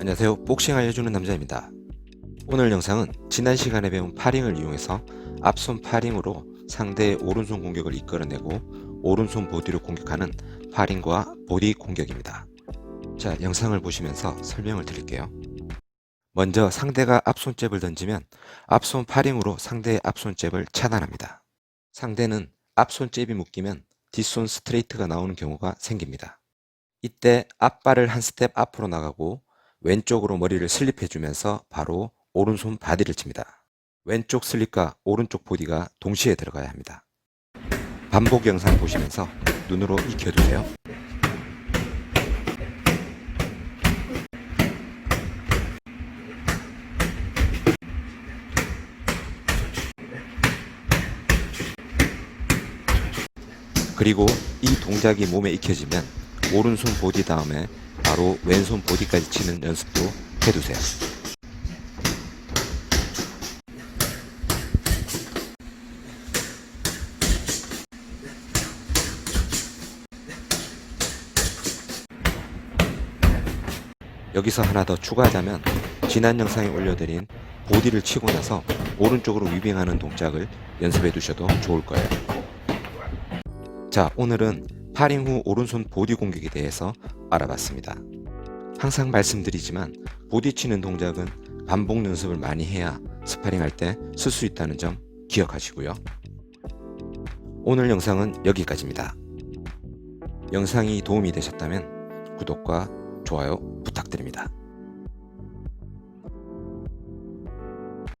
안녕하세요. 복싱 알려주는 남자입니다. 오늘 영상은 지난 시간에 배운 파링을 이용해서 앞손 파링으로 상대의 오른손 공격을 이끌어내고 오른손 보디로 공격하는 파링과 보디 공격입니다. 자, 영상을 보시면서 설명을 드릴게요. 먼저 상대가 앞손 잽을 던지면 앞손 파링으로 상대의 앞손 잽을 차단합니다. 상대는 앞손 잽이 묶이면 뒷손 스트레이트가 나오는 경우가 생깁니다. 이때 앞발을 한 스텝 앞으로 나가고 왼쪽으로 머리를 슬립해 주면서 바로 오른손 바디를 칩니다. 왼쪽 슬립과 오른쪽 보디가 동시에 들어가야 합니다. 반복 영상 보시면서 눈으로 익혀주세요. 그리고 이 동작이 몸에 익혀지면 오른손 보디 다음에 바로 왼손 보디까지 치는 연습도 해두세요. 여기서 하나 더 추가하자면 지난 영상에 올려드린 보디를 치고 나서 오른쪽으로 위빙하는 동작을 연습해 두셔도 좋을 거예요. 자, 오늘은 파링 후 오른손 보디 공격에 대해서 알아봤습니다. 항상 말씀드리지만 보디 치는 동작은 반복 연습을 많이 해야 스파링 할 때 쓸 수 있다는 점 기억하시고요. 오늘 영상은 여기까지입니다. 영상이 도움이 되셨다면 구독과 좋아요 부탁드립니다.